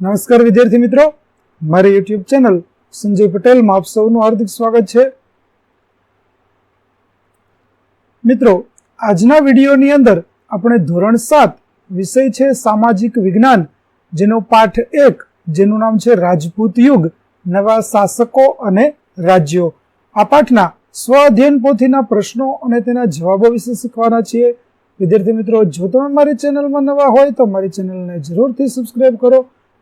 નમસ્કાર વિદ્યાર્થી મિત્રો. મારી યુટ્યુબ ચેનલ સંજય પટેલમાં આપ સૌનું હાર્દિક સ્વાગત છે. મિત્રો, આજના વિડીયોની અંદર આપણે ધોરણ સાત વિષય છે સામાજિક વિજ્ઞાન, જેનો પાઠ એક, જેનું નામ છે રાજપૂત યુગ, નવા શાસકો અને રાજ્યો. આ પાઠના સ્વ અધ્યયન પોથીના પ્રશ્નો અને તેના જવાબો વિશે શીખવાના છીએ. વિદ્યાર્થી મિત્રો, જો તમે મારી ચેનલમાં નવા હોય તો મારી ચેનલને જરૂરથી સબસ્ક્રાઈબ કરો.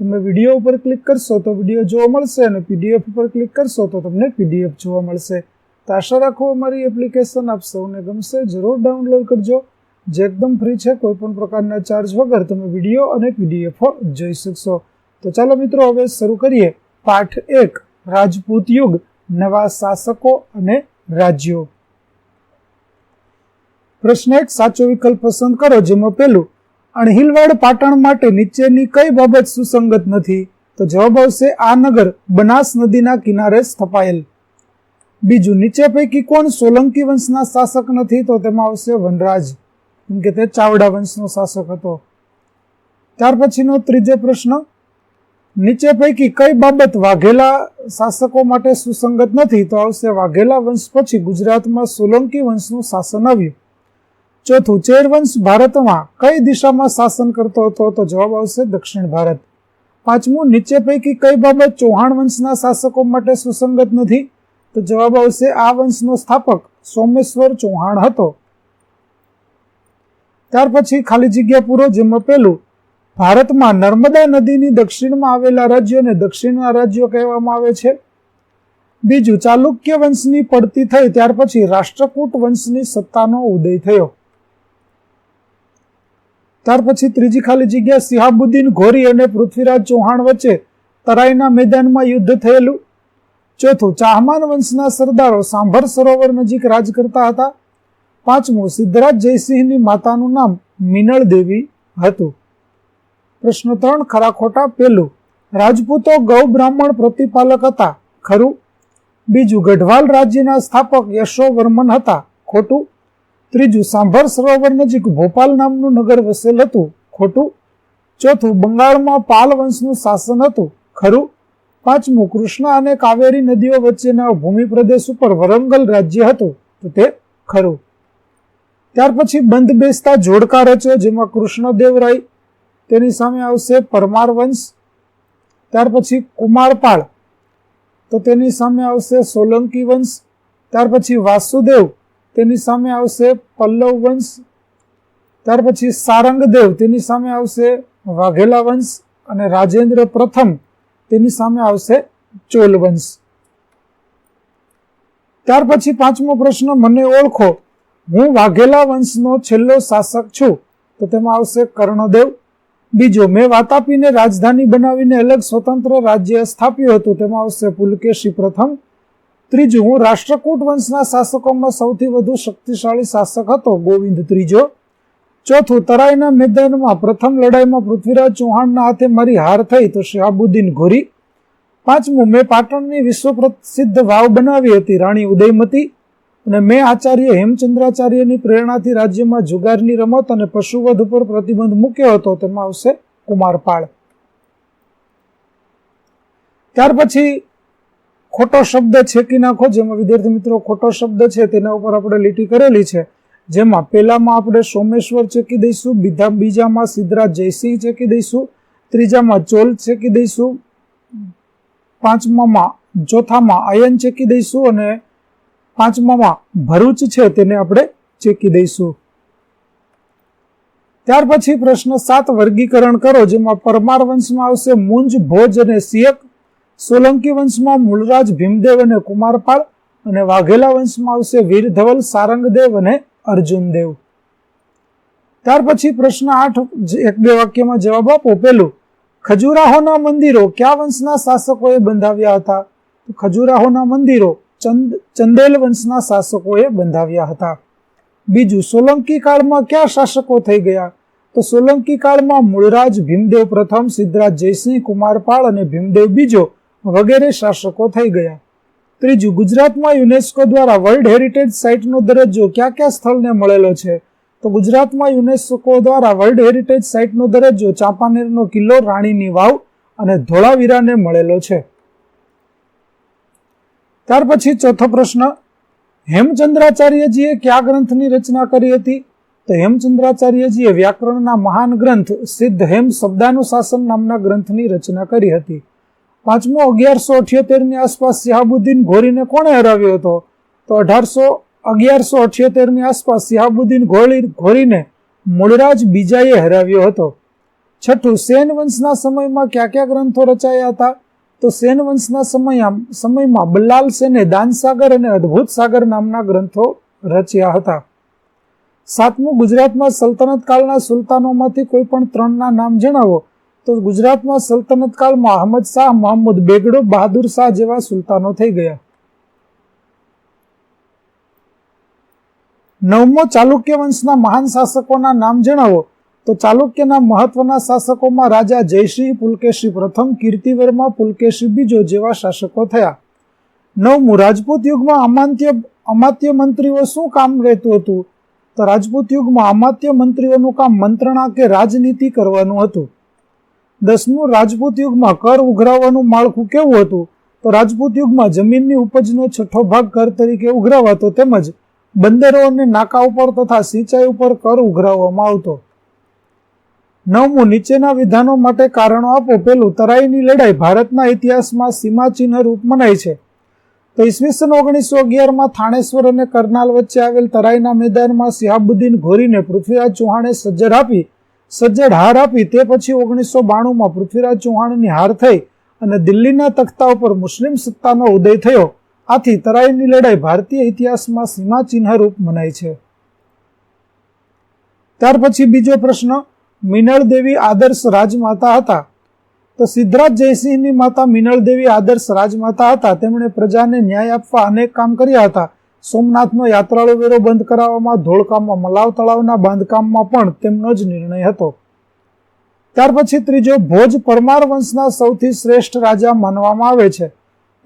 તમે વીડિયો ઉપર ક્લિક કરશો તો વીડિયો જોવા મળશે અને પીડીએફ ઉપર ક્લિક કરશો તો તમને પીડીએફ જોવા મળશે. તો આશા રાખો અમારી એપ્લિકેશન આપ સૌને ગમશે. જરૂર ડાઉનલોડ કરજો. જે એકદમ ફ્રી છે, કોઈ પણ પ્રકારના ચાર્જ વગર તમે વીડિયો અને પીડીએફ જોઈ શકશો. તો ચાલો મિત્રો, હવે શરૂ કરીએ. પાઠ એક, રાજપૂત યુગ, નવા શાસકો અને રાજ્યો. પ્રશ્ન એક, સાચો વિકલ્પ પસંદ કરો, જેમાં પેલું અણહિલવાડ પાટણ માટે નીચેની કઈ બાબત સુસંગત નથી? તો જવાબ આવશે આ નગર બનાસ નદીના કિનારે સ્થપાયેલ. બીજું, નીચે પૈકી કોણ સોલંકી વંશના શાસક નથી? તો તેમાં આવશે વનરાજ. કેમ કે તે ચાવડા વંશનો શાસક હતો. ત્યાર પછીનો ત્રીજો પ્રશ્ન, નીચે પૈકી કઈ બાબત વાઘેલા શાસકો માટે સુસંગત નથી? તો આવશે વાઘેલા વંશ પછી ગુજરાતમાં સોલંકી વંશનું શાસન આવ્યું. ચોથું, ચેર વંશ ભારતમાં કઈ દિશામાં શાસન કરતો હતો? તો જવાબ આવશે દક્ષિણ ભારત. પાંચમું, નીચે પૈકી કઈ બાબત ચૌહાણ વંશના શાસકો માટે સુસંગત નથી? તો જવાબ આવશે આ વંશનો સ્થાપક સોમેશ્વર ચૌહાણ હતો. ત્યાર પછી ખાલી જગ્યા પૂરો, જેમાં પેલું ભારતમાં નર્મદા નદીની દક્ષિણમાં આવેલા રાજ્યોને દક્ષિણના રાજ્યો કહેવામાં આવે છે. બીજું, ચાલુક્ય વંશની પડતી થઈ, ત્યાર પછી રાષ્ટ્રકૂટ વંશની સત્તાનો ઉદય થયો. ત્યાર પછી ત્રીજી ખાલી જગ્યા સિહાબુદ્દીન ઘોરી અને પૃથ્વીરાજ ચૌહાણ વચ્ચે તરાઈના મેદાનમાં યુદ્ધ થયેલું. ચોથું, ચાહમાન વંશના સરદારો સાંભર સરોવર નજીક રાજ કરતા હતા. પાંચમું, સિદ્ધરાજ જયસિંહની માતાનું નામ મિનળ દેવી હતું. પ્રશ્ન ત્રણ, ખરા ખોટા પેલું. રાજપૂતો ગૌ બ્રાહ્મણ પ્રતિપાલક હતા, ખરું. બીજું, ગઢવાલ રાજ્યના સ્થાપક યશોવર્મન હતા, ખોટું. ત્રીજું સાંભર સરોવર નજીક ભોપાલ નામનું નગર વસેલ હતું. ખોટું? ચોથું, બંગાળમાં પાલ વંશનું શાસન હતું. ખરું? પાંચમું, કૃષ્ણ અને કાવેરી નદીઓ વચ્ચેના ભૂમિ પ્રદેશ ઉપર વરંગલ રાજ્ય હતું. તો તે ખરું. ત્યાર પછી બંધ બેસતા જોડકા રચ્યો, જેમાં કૃષ્ણદેવરાય તેની સામે આવશે, પરમાર વંશ. ત્યાર પછી કુમારપાળ તો તેની સામે આવશે સોલંકી વંશ. ત્યાર પછી વાસુદેવ. તેની સામે આવશે પલ્લવ વંશ, ત્યાર પછી સારંગદેવ તેની સામે આવશે વાઘેલા વંશ અને રાજેન્દ્ર પ્રથમ તેની સામે આવશે ચોલ વંશ. ત્યાર પછી પાંચમો પ્રશ્ન, મને ઓળખો. હું વાઘેલા વંશનો છેલ્લો શાસક છું. તો તેમાં આવશે કર્ણદેવ. બીજો, મેં વાતાપીને રાજધાની બનાવીને અલગ સ્વતંત્ર રાજ્ય સ્થાપ્યું હતું. તેમાં આવશે પુલકેશી પ્રથમ. ત્રીજું રાષ્ટ્રકૂટ વંશના શાસકોમાં સૌથી વધુ શક્તિશાળી શાસક હતો, ગોવિંદ ત્રીજો. ચોથું, તરાઈના મેદાનમાં પ્રથમ લડાઈમાં પૃથ્વીરાજ ચૌહાણના હાથે મારી હાર થઈ તો શહાબુદ્દીન ઘોરી. પાંચમું, મેં પાટણની વિશ્વ પ્રસિદ્ધ વાવ બનાવી હતી, રાણી ઉદયમતી. અને મેં આચાર્ય હેમચંદ્રાચાર્યની પ્રેરણાથી રાજ્યમાં જુગારની રમત અને પશુવધ ઉપર પ્રતિબંધ મૂક્યો હતો, તેમાં આવશે કુમારપાળ. ત્યાર પછી ખોટો શબ્દ છેકી નાખો? જેમાં વિદ્યાર્થી મિત્રો ખોટો શબ્દ છે, તેના ઉપર આપણે લીટી કરેલી છે. જેમાં પહેલામાં આપણે સોમેશ્વર ચેકી દઈશું, બીજા બીજામાં સિદ્ધરાજ જયસિંહ ચેકી દઈશું, ત્રીજામાં ચોલ ચેકી દઈશું, પાંચમામાં ચોથામાં આયન ચેકી દઈશું અને પાંચમામાં ભરૂચ છે તેને આપણે ચેકી દઈશું. ત્યાર પછી પ્રશ્ન સાત વર્ગીકરણ કરો, જેમાં પરમાર વંશમાં આવશે મુંજ, ભોજ અને સિયક સોલંકી વંશમાં મૂળરાજ ભીમદેવ અને કુમારપાળ અને વાઘેલા વંશમાં આવશે વીર ધવલ સારંગદેવ અને અર્જુનદેવ. ત્યાર પછી પ્રશ્ન આઠ એક બે વાક્યમાં જવાબ આપો. પેલું ખજુરાહોના મંદિરો કયા વંશના શાસકોએ બંધાવ્યા હતા? ખજુરાહોના મંદિરો ચંદ, ચંદેલ વંશના શાસકોએ બંધાવ્યા હતા. બીજું, સોલંકી કાળમાં કયા શાસકો થઈ ગયા? તો સોલંકી કાળમાં મૂળરાજ ભીમદેવ પ્રથમ, સિદ્ધરાજ જયસિંહ, કુમારપાળ અને ભીમદેવ બીજો વગેરે શાસકો થઈ ગયા. ત્રીજું, ગુજરાતમાં યુનેસ્કો દ્વારા વર્લ્ડ હેરિટેજ સાઇટનો દરજ્જો કયા કયા સ્થળને મળેલો છે? તો ગુજરાતમાં યુનેસ્કો દ્વારા વર્લ્ડ હેરિટેજ સાઇટનો દરજ્જો ચાંપાનેરનો કિલ્લો, રાણીની વાવ અને ધોળાવીરાને મળેલો છે. ત્યાર પછી ચોથો પ્રશ્ન, હેમચંદ્રાચાર્યજીએ કયા ગ્રંથની રચના કરી હતી? તો હેમચંદ્રાચાર્યજીએ વ્યાકરણના મહાન ગ્રંથ સિદ્ધ હેમ શબ્દાનુશાસન નામના ગ્રંથની રચના કરી હતી. પાંચમો અગિયારસો અઠ્યોતેરની આસપાસ શિહાબુદ્દીન ઘોરીને કોણે હરાવ્યો હતો? તો અઢારસો અગિયારસો અઠ્યોતેરની આસપાસ શિહાબુદ્દીન ઘોરી ઘોરીને મૂળરાજ બીજાએ હરાવ્યો હતો. છઠ્ઠું, સેન વંશના સમયમાં કયા કયા ગ્રંથો રચાયા હતા? તો સેન વંશના સમય સમયમાં બલ્લાલ સેને દાનસાગર અને અદ્ભુત સાગર નામના ગ્રંથો રચ્યા હતા. સાતમું, ગુજરાતમાં સલ્તનત કાળના સુલતાનોમાંથી કોઈ પણ ત્રણના નામ જણાવો. તો ગુજરાતમાં સલ્તનત કાળમાં અહમદ શાહ, મોહમ્મદ બેગડો, બહાદુર શાહ જેવા સુલતાનો થઈ ગયા. નવમો ચાલુક્ય વંશના મહાન શાસકોના નામ જણાવો. તો ચાલુક્યના મહત્વના શાસકોમાં રાજા જયશ્રી, પુલકેશી પ્રથમ, કીર્તિવર્મા, પુલકેશી બીજો જેવા શાસકો થયા. નવમું, રાજપૂત યુગમાં અમાત્ય અમાત્ય મંત્રીઓ શું કામ રહેતું હતું? તો રાજપૂત યુગમાં અમાત્ય મંત્રીઓનું કામ મંત્રણા કે રાજનીતિ કરવાનું હતું. દસમું રાજપૂત યુગમાં કર ઉઘરાવવાનું માળખું કેવું હતું? તો રાજપૂત યુગમાં જમીનની ઉપજનો છઠ્ઠો ભાગ કર તરીકે ઉઘરાવાતો તેમજ બંદરો અને નાકા ઉપર તથા સિંચાઈ ઉપર કર ઉઘરાવવામાં આવતો. નવમું, નીચેના વિધાનો માટે કારણો આપો. પેલું તરાઈની લડાઈ ભારતના ઇતિહાસમાં સીમાચિહ્ન રૂપ મનાય છે. તો ઈસવીસન ઓગણીસો અગિયારમાં થાણેશ્વર અને કરનાલ વચ્ચે આવેલ તરાઈના મેદાનમાં સિહાબુદ્દીન ઘોરીને પૃથ્વીરાજ ચૌહાણે સજ્જર આપી સજ્જડ હાર આપી તે પછી ઓગણીસો બાણુંમાં પૃથ્વીરાજ ચૌહાણની હાર થઈ અને દિલ્હીના તખ્તા ઉપર મુસ્લિમ સત્તાનો ઉદય થયો. આથી તરાઈની લડાઈ ભારતીય ઇતિહાસમાં સીમાચિહ્ન મનાય છે. ત્યાર પછી બીજો પ્રશ્ન, મિનળ દેવી આદર્શ રાજમાતા હતા? તો સિદ્ધરાજ જયસિંહની માતા મિનળ દેવી આદર્શ રાજમાતા હતા. તેમણે પ્રજાને ન્યાય આપવા અનેક કામ કર્યા હતા. સોમનાથનો યાત્રાળુ વેરો બંધ કરાવવામાં, ધોળકામાં, મલાવ તળાવના બાંધકામમાં પણ તેમનો જ નિર્ણય હતો. ત્યાર પછી ત્રીજો, ભોજ પરમાર વંશના સૌથી શ્રેષ્ઠ રાજા માનવામાં આવે છે.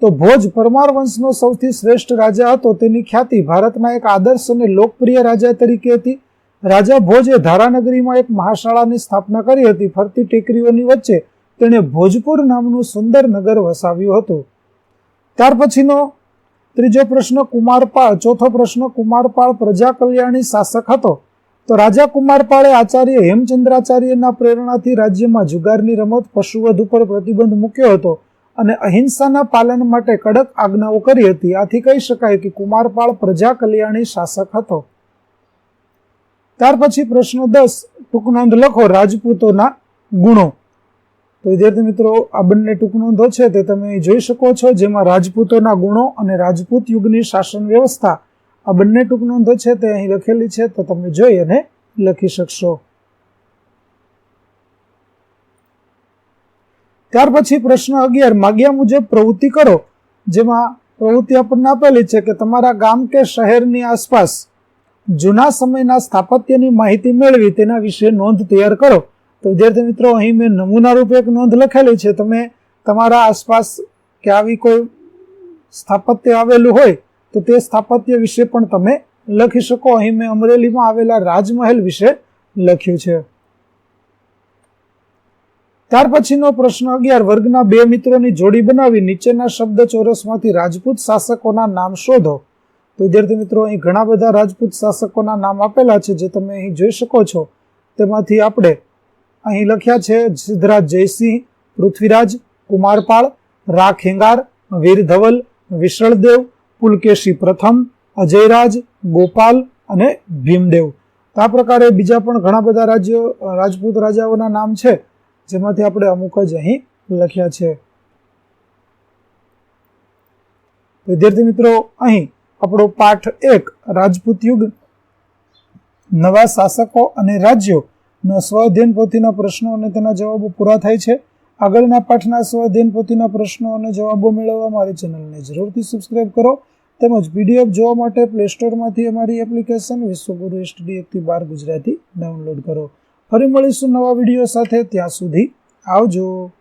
તો ભોજ પરમાર વંશનો સૌથી શ્રેષ્ઠ રાજા હતો, તેની ખ્યાતિ ભારતના એક આદર્શ અને લોકપ્રિય રાજા તરીકે હતી. રાજા ભોજે ધારાનગરીમાં એક મહાશાળાની સ્થાપના કરી હતી, ફરતી ટેકરીઓની વચ્ચે તેણે ભોજપુર નામનું સુંદર નગર વસાવ્યું હતું. ત્યાર પછીનો ત્રીજો પ્રશ્ન કુમારપાળ. ચોથો પ્રશ્ન કુમારપાળ પ્રજા કલ્યાણી શાસક હતો. તો રાજા કુમારપાળે આચાર્ય હેમચંદ્રાચાર્યના પ્રેરણાથી રાજ્યમાં જુગારની રમત, પશુવધ ઉપર પ્રતિબંધ મૂક્યો હતો અને અહિંસાના પાલન માટે કડક આજ્ઞાઓ કરી હતી. આથી કહી શકાય કે કુમારપાળ પ્રજા કલ્યાણી શાસક હતો. ત્યાર પછી પ્રશ્ન દસ. ટૂંક નોંધ લખો. રાજપૂતોના ગુણો. તો વિદ્યાર્થી મિત્રો, આ બંને ટૂંક નોંધો છે તે તમે જોઈ શકો છો, જેમાં રાજપૂતોના ગુણો અને રાજપૂત યુગની શાસન વ્યવસ્થા. આ બંને ટૂંક નોંધો છે તે અહીં લખેલી છે, તો તમે જોઈ અને લખી શકશો. ત્યાર પછી પ્રશ્ન અગિયાર, માગ્યા મુજબ પ્રવૃત્તિ કરો, જેમાં પ્રવૃત્તિ આપણને આપેલી છે કે તમારા ગામ કે શહેરની આસપાસ જૂના સમયના સ્થાપત્યની માહિતી મેળવી, તેના વિશે નોંધ તૈયાર કરો. તો વિદ્યાર્થી મિત્રો, અહીં મેં નમૂના રૂપે એક નોંધ લખેલી છે. તમે તમારા આસપાસ કે આવી કોઈ સ્થાપત્ય આવેલું હોય, તો તે સ્થાપત્ય વિશે પણ તમે લખી શકો. અહીં મેં અમરેલીમાં આવેલા રાજમહેલ વિશે લખ્યું છે. ત્યાર પછીનો પ્રશ્ન અગિયાર. વર્ગના બે મિત્રોની જોડી બનાવી, નીચેના શબ્દ ચોરસમાંથી રાજપૂત શાસકોના નામ શોધો. તો વિદ્યાર્થી મિત્રો, અહીં ઘણા બધા રાજપૂત શાસકોના નામ આપેલા છે, જે તમે અહીં જોઈ શકો છો. તેમાંથી આપણે અહીં લખ્યા છે, સિદ્ધરાજ જયસિંહ, પૃથ્વીરાજ, કુમારપાળ રા ખેંગાર વીર ધવલ વિશળદેવ પુલકેશી પ્રથમ, અજયરાજ, ગોપાલ અને ભીમદેવ. આ પ્રકારે બીજા પણ ઘણા બધા રાજ્યો, રાજપૂત રાજાઓના નામ છે, જેમાંથી આપણે અમુક જ અહીં લખ્યા છે. વિદ્યાર્થી મિત્રો, અહીં આપણો પાઠ એક, રાજપૂત યુગ. નવા શાસકો અને રાજ્યો ના સ્વઅધ્યયન પોથીના પ્રશ્નો અને તેના જવાબો પૂરા થાય છે. આગળના પાઠના સ્વાધ્યાયન પોથીના પ્રશ્નો અને જવાબો મેળવવા મારી ચેનલને જરૂરથી સબસ્ક્રાઇબ કરો. તેમજ પીડીએફ જોવા માટે પ્લે સ્ટોરમાંથી અમારી એપ્લિકેશન વિશ્વગુરુ એસટીડી એકથી બાર ગુજરાતી ડાઉનલોડ કરો. ફરી મળીશું નવા વીડિયો સાથે ત્યાં સુધી આવજો.